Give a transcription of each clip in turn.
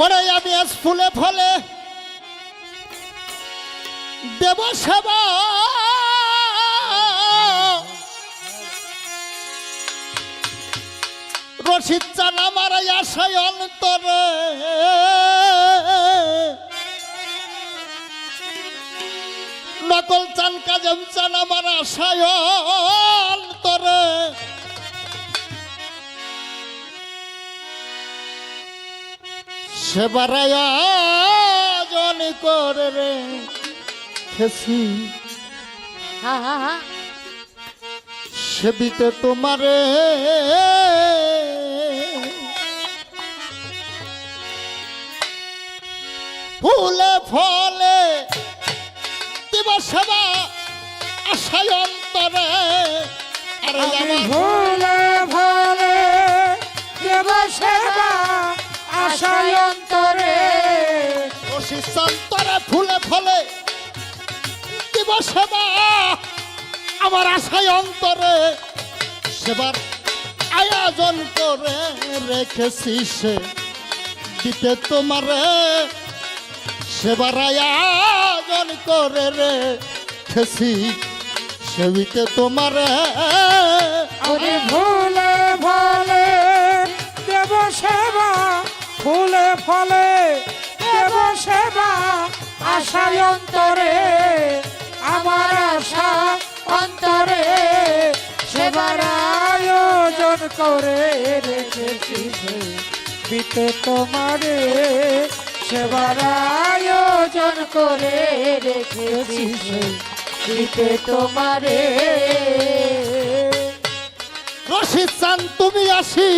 পরে আমি আজ ফুলে ফলে দেব সেবা। রশিদ চান আমার আশায় অন্তরে। নকল চান কাজম চান আমার আশায়। সেবার আয়োজন করে রে খেসি। সেবিতে তোমারে। ফুলে ফলে দিব সেবা আশায় অন্তরে। আরে ভুলে সেবা আমার আশায় অন্তরে সেবার আয়োজন করে রেখেছি সে। দিতে তোমারে সেবার আয়োজন করে রেখেছি। সেবিতে তোমারে ওরে ভুলে ভুলে, দেব সেবা, ফুলে, ফলে দেব সেবা, আশায় অন্তরে আমার আশা অন্তরে সেবার আয়োজন করে রেখেছি বিতে তোমারে সেবার আয়োজন করে রেখেছি দিতে তোমারে। রশিদ চান তুমি আসি।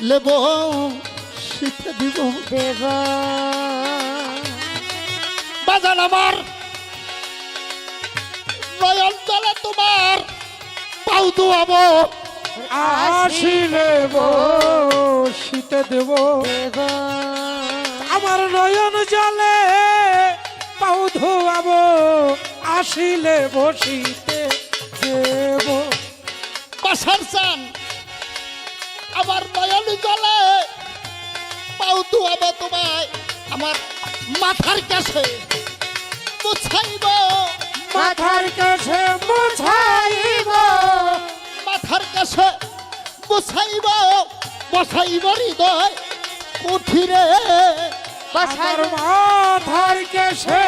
লেব শীতে দিব। দেবা। বাজান আমার। নয়ন জলে তোমার পাউ দুয়াবো আসিলে শীতে দেব। আমার নয়ন জলে পাউ ধোয়াব আসিলে বসিতে দেব। বাসার চান আমার নয়ন জলে পাউ দুয়াবো তোমায়। আমার মাথার কাছে বুঝাইব। মাথার কাছে বুঝাইব। মাথার কাছে বুঝাইব বসাইব হৃদয় কুঠিরে বসাই আমার মাথার কাছে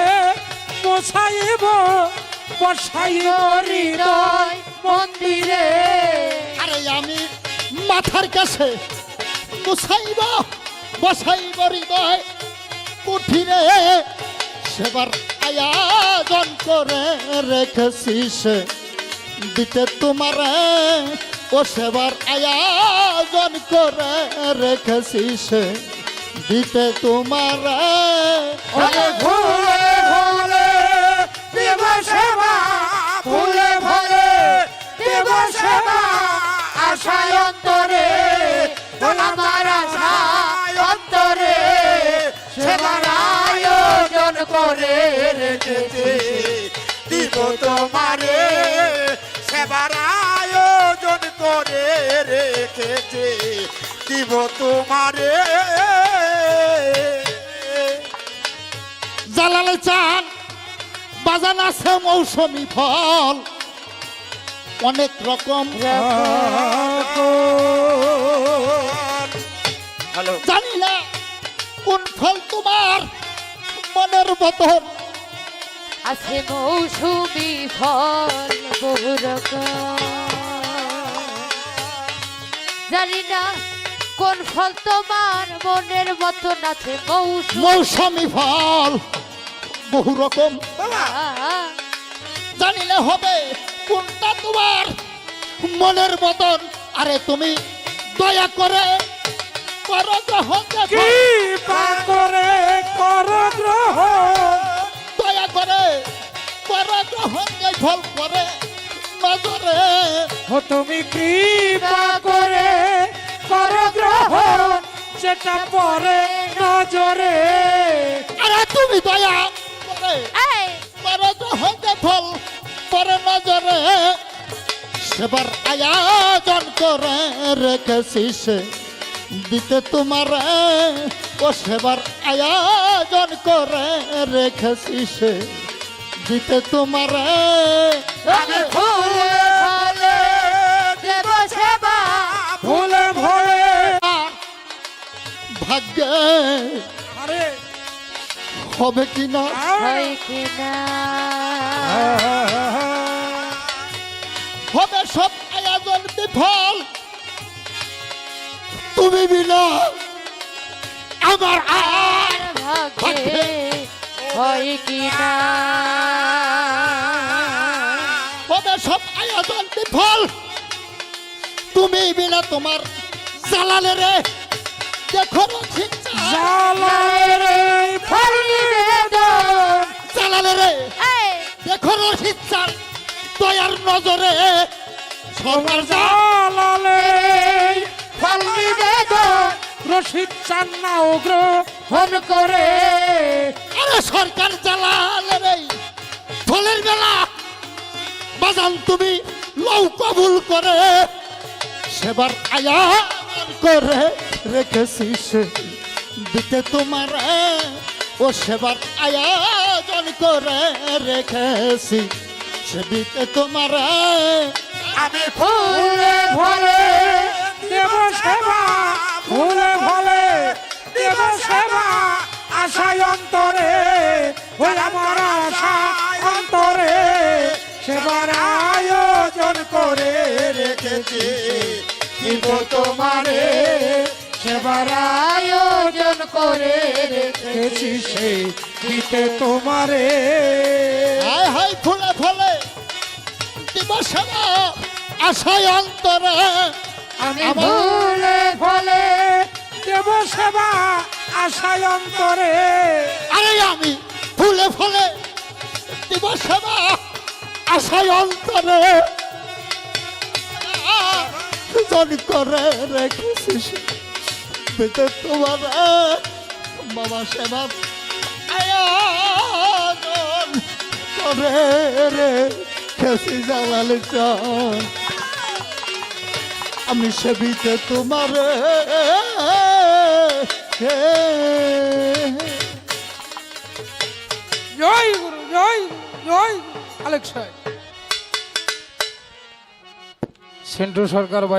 বসাইব বসাইব হৃদয় মন্দিরে। আরে আমি মাথার কাছে বসাইব বসাইব হৃদয় কুঠিরে সেবার আয়োজন করে রেখেছিস। দিতে তোমার ও সেবার আয়োজন করে রেখেছিস। দিতে তোমার ভুলে ভুলে করে রেখেছে। দিব তোমারে সেবার আয়োজন করে রেখেছে। দিব তোমারে। জালালে চান বাজান আছে মৌসুমি ফল। অনেক রকম। হ্যালো জানি না কোন ফল তোমার। মনের মতন। আছে মৌসুমি ফল বহু রকম জানি না কোন ফল তোমার মনের মতন আছে মৌসুম। মৌসুমি ফল বহু রকম। জানিলে হবে কোনটা তোমার মনের মতন। আরে তুমি দয়া করে করো গ্রহণ। কৃপা করে কর গ্রহ দয়া করে করো গ্রহণ ফল করে নজরে। ও তুমি কৃপা করে কর যেটা পরে নজরে। আরে তুমি দয়া করে এই। করো গ্রহণ ফল করে নজরে। সেবার আয়োজন করে রেখেছি সে। দিতে তোমার ও সেবার আয়োজন করে রেখেছি সে। দিতে তোমার ভাগ্যে হবে কি না? কিনা হবে সব আয়োজন বিফল। তুমি বিনা আমার আর ভাগ্যে হয় কিনা হবে সব আয়োজন বিফল। তুমি বিনা তোমার জালালে রে দেখো ফল নিবেদন। জালালে রে এই, দেখো চাল দয়ার নজরে সরকার যা রশিদ চান্না উগ্র হন করে। আরে সরকার জালালে রে ফলের বেলা বাজান তুমি লৌ কবুল করে সেবার আয়ার করে রেখেছি সে দিতে তোমার ও সেবার আয়োজন করে রেখেছি। সে দিতে তোমার আমি ফুলে ভরে দেব সেবা ফুলে অন্তরে ওই আমার আশা অন্তরে সেবার আয়োজন করে রেখেছি। দিব তোমারে সেবার আয়োজন করে রেখেছি সে দিতে তোমারে। হায় হায় ফুলে ফলে দিবস আশায় অন্তরে। আমি ভুলে ফলে দেব সেবা। আশায় অন্তরে। আরে আমি ফুলে ফলে দিবস আশায় অন্তরে করে রেখেছিস। বেঁচে তোমার, বাবা সেবা করে রে খেসি জ্বালালে চল আমি সেবিতে তোমার জয় গুরু জয় জয়। আলেক সাহেব। সেন্টু সরকার